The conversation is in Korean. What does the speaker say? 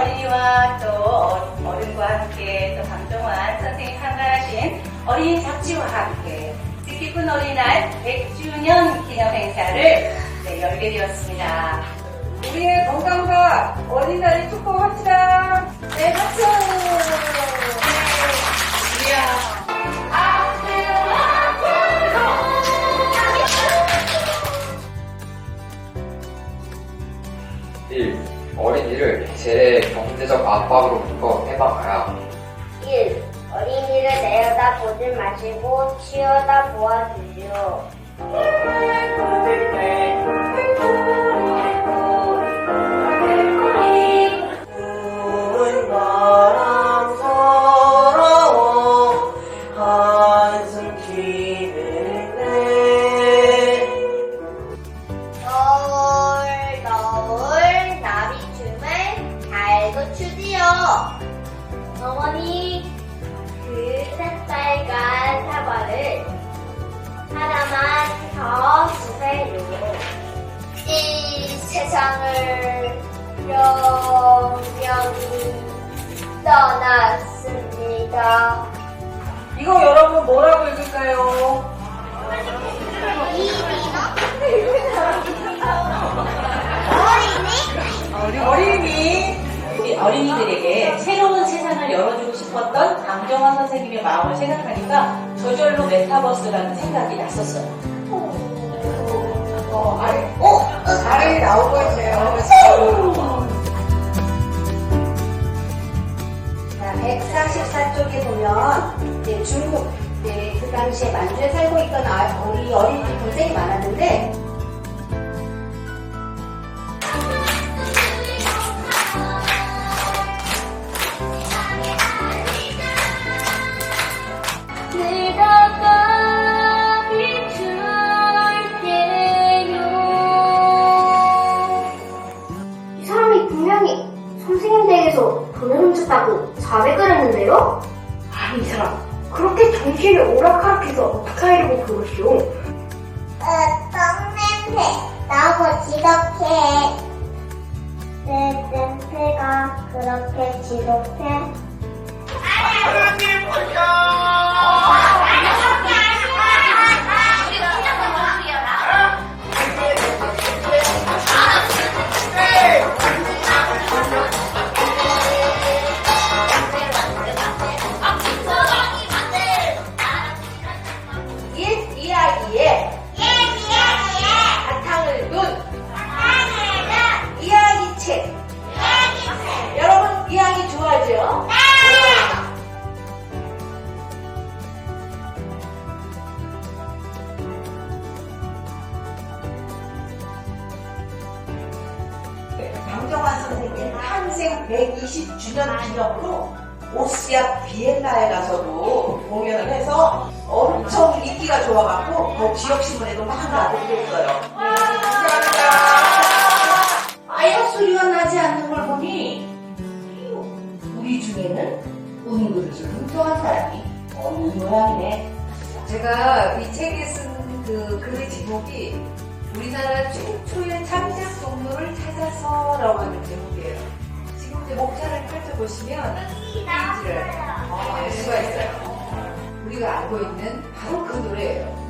어린이와 또 어른과 함께 또 강정환 선생님 참가하신 어린이 잡지와 함께 뜻깊은 어린이날 100주년 기념 행사를 네, 열게 되었습니다. 우리의 건강과 어린이날을 축복합시다. 네, 박수! 압박으로부터 해방하라. 1. 어린이를 내려다 보지 마시고 치워다 보아주시오. 어머니 그 새빨간 사과를 하나만 더 주세요. 이 세상을 영영이 떠났습니다. 이거 여러분 뭐라고 읽을까요? 싶었던 강정환 선생님의 마음을 생각하니까 저절로 메타버스라는 생각이 났었어요. 어, 아리, 어, 아리 나오고 있네요. 자, 144쪽에 보면 이제 중국 이제 그 당시에 만주에 살고 있던 아- 우리 어린이들이 굉장히 많았는데 분명히 선생님 댁에서 돈을 훔쳤다고 자백을 했는데요? 아니 이 사람 그렇게 정신을 오락가락해서 어떻게 하려고 그러시오? 어, 똥냄새 나고 지독해. 내 냄새가 그렇게 지독해? 120주년 기념으로 오스티아 비엔나에 가서도 공연을 해서 엄청 인기가 좋아갖고 그 지역신문에도 막 나오고 있어요. 감사합니다. 아역 소리가 나지 않는 걸 보니 우리 중에는 운그릇을 훔쳐간 사람이 없는 모양이네. 제가 이 책에 쓴 그 글의 제목이 우리나라 최초의 참새 동물을 찾아서라고 하는 제목이에요. 목차를 펼쳐보시면 페이지를 어, 알 수가 있어요. 우리가 알고 있는 바로 그 노래예요.